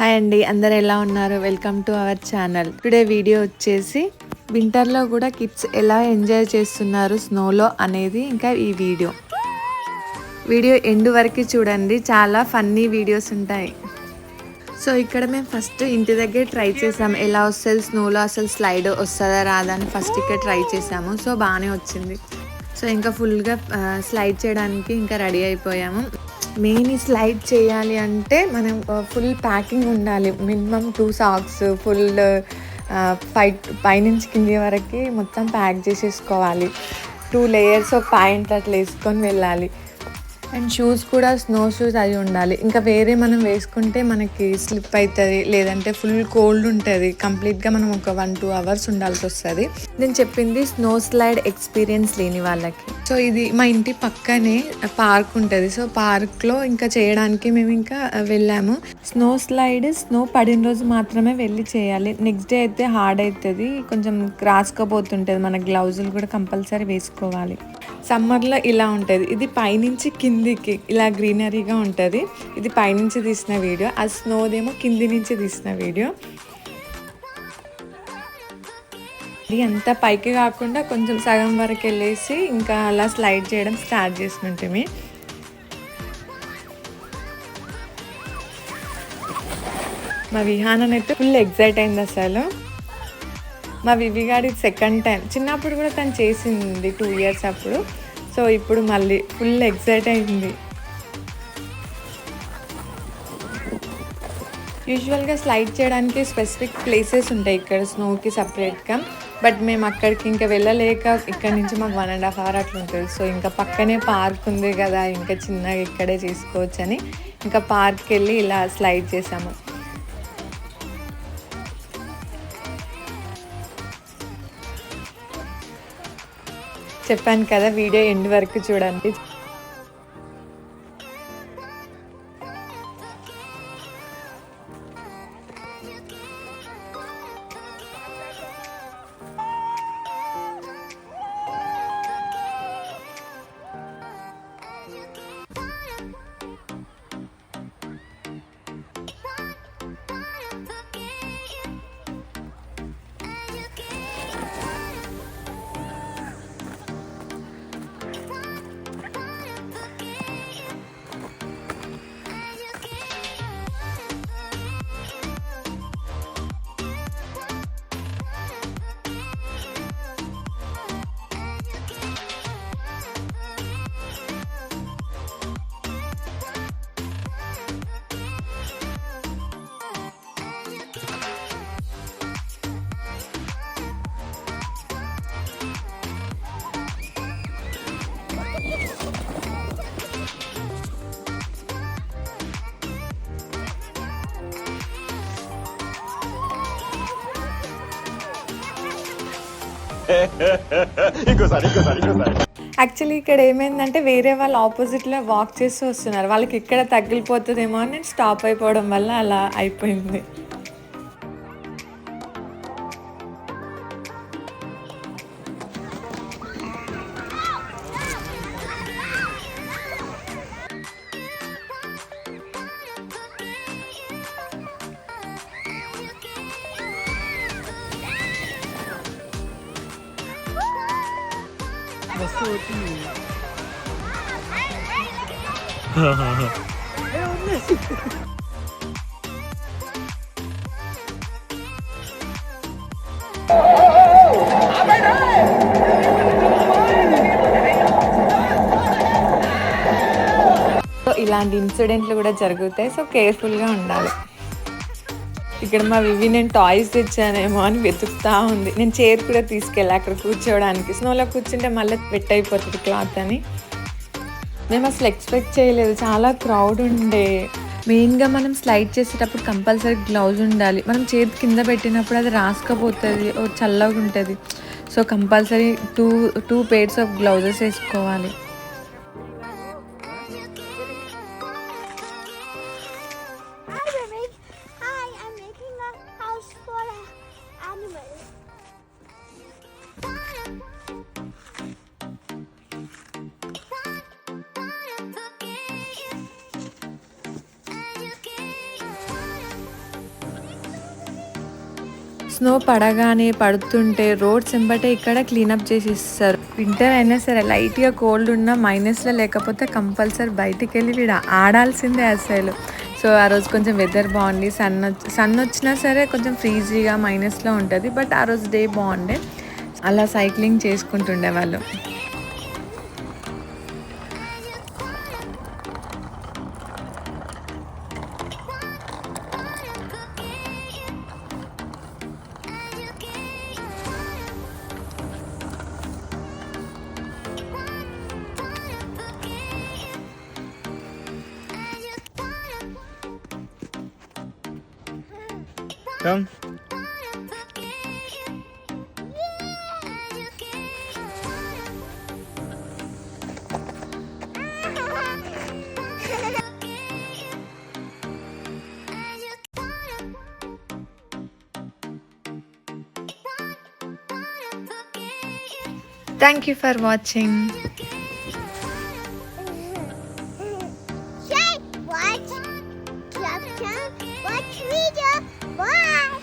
Hi అండి అందరు ఎలా ఉన్నారు? Welcome to our channel today video వచ్చేసి వింటర్లో కూడా కిడ్స్ ఎలా ఎంజాయ్ చేస్తున్నారు స్నోలో అనేది ఇంకా ఈ వీడియో వీడియో ఎండ్ వరకు చూడండి చాలా ఫన్నీ వీడియోస్ ఉంటాయి. సో ఇక్కడ మేము ఫస్ట్ ఇంటి దగ్గర ట్రై చేసాము ఎలా వస్తుంది స్నోలో అసలు స్లైడ్ వస్తుందా రాదా అని ఫస్ట్ ఇక్కడ ట్రై చేసాము. సో బాగానే వచ్చింది. సో ఇంకా ఫుల్గా స్లైడ్ చేయడానికి ఇంకా రెడీ అయిపోయాము. మెయిన్ ఈ స్లైడ్ చేయాలి అంటే మనం ఫుల్ ప్యాకింగ్ ఉండాలి. Minimum two socks full five పైనుంచి కింది వరకు మొత్తం ప్యాక్ చేసేసుకోవాలి. టూ లేయర్స్ ఆఫ్ ప్యాంట్ అట్లా వేసుకొని వెళ్ళాలి. అండ్ షూస్ కూడా స్నో షూస్ అవి ఉండాలి. ఇంకా వేరే మనం వేసుకుంటే మనకి స్లిప్ అవుతుంది లేదంటే ఫుల్ కోల్డ్ ఉంటుంది. కంప్లీట్గా మనం ఒక వన్ టూ అవర్స్ ఉండాల్సి వస్తుంది. నేను చెప్పింది స్నో స్లైడ్ ఎక్స్పీరియన్స్ లేని వాళ్ళకి. సో ఇది మా ఇంటి పక్కనే పార్క్ ఉంటుంది. సో పార్క్లో ఇంకా చేయడానికి మేము ఇంకా వెళ్ళాము. స్నో స్లైడ్ స్నో పడిన రోజు మాత్రమే వెళ్ళి చేయాలి. నెక్స్ట్ డే అయితే హార్డ్ అవుతుంది కొంచెం క్రాస్కపోతుంటుంది మన గ్లౌజులు కూడా కంపల్సరీ వేసుకోవాలి. సమ్మర్లో ఇలా ఉంటుంది. ఇది పైనుంచి కిందికి ఇలా గ్రీనరీగా ఉంటుంది. ఇది పైనుంచి తీసిన వీడియో. ఆ స్నోదేమో కింది నుంచి తీసిన వీడియో. ఇది అంత పైకి కాకుండా కొంచెం సగం వరకు వెళ్ళేసి ఇంకా అలా స్లైడ్ చేయడం స్టార్ట్ చేసినట్టు మా విహానం అయితే ఫుల్ ఎగ్జైట్ అయింది అసలు. మా వివిగాడి సెకండ్ టైం చిన్నప్పుడు కూడా తను చేసింది టూ ఇయర్స్ అప్పుడు. సో ఇప్పుడు మళ్ళీ ఫుల్ ఎగ్జైట్ అయింది. యూజువల్గా స్లైడ్ చేయడానికి స్పెసిఫిక్ ప్లేసెస్ ఉంటాయి ఇక్కడ స్నోకి సపరేట్గా బట్ మేము అక్కడికి ఇంకా వెళ్ళలేక ఇక్కడ నుంచి మాకు వన్ అండ్ హాఫ్ అవర్ అట్లా ఉంటుంది. సో ఇంకా పక్కనే పార్క్ ఉంది కదా ఇంకా చిన్నగా ఇక్కడే చేసుకోవచ్చు అని ఇంకా పార్క్కి వెళ్ళి ఇలా స్లైడ్ చేసాము. చెప్పాను కదా వీడియో ఎండ్ వరకు చూడండి. ఇంకోసారి ఇంకోసారి ఇంకోసారి. యాక్చువల్లీ ఇక్కడ ఏమైందంటే వేరే వాళ్ళు ఆపోజిట్లో వాక్ చేస్తూ వస్తున్నారు. వాళ్ళకి ఇక్కడ తగిలిపోతుందేమో అని నేను స్టాప్ అయిపోవడం వల్ల అలా అయిపోయింది. సో ఇలాంటి ఇన్సిడెంట్లు కూడా జరుగుతాయి సో కేర్ఫుల్గా ఉండాలి. ఇక్కడ మా వివి నేను టాయ్స్ తెచ్చానేమో అని వెతుకుతా ఉంది. నేను చైర్ కూడా తీసుకెళ్ళి అక్కడ కూర్చోవడానికి. స్నోలో కూర్చుంటే మళ్ళీ వెట్ అయిపోతుంది క్లాత్ అని. మేము అసలు ఎక్స్పెక్ట్ చేయలేదు. చాలా క్రౌడ్ ఉండే. మెయిన్గా మనం స్లైడ్ చేసేటప్పుడు కంపల్సరీ గ్లౌజ్ ఉండాలి. మనం చేతి కింద పెట్టినప్పుడు అది రాసుకపోతుంది చల్లగా ఉంటుంది so compulsory two two pairs of gloves వేసుకోవాలి. స్నో పడగానే పడుతుంటే రోడ్స్ ఎంబటే ఇక్కడ క్లీనప్ చేసి ఇస్తారు వింటర్ అయినా సరే లైట్గా కోల్డ్ ఉన్నా మైనస్లో లేకపోతే కంపల్సరీ బయటికి వెళ్ళి వీడ ఆడాల్సిందే అసలు. సో ఆ రోజు కొంచెం వెదర్ బాగుంది. సన్ సన్ వచ్చినా సరే కొంచెం ఫ్రీజీగా మైనస్లో ఉంటుంది. బట్ ఆ రోజు డే బాగుండే. అలా సైక్లింగ్ చేసుకుంటుండే వాళ్ళు. Come. Thank you for watching. Watch, watch, watch video. Bye.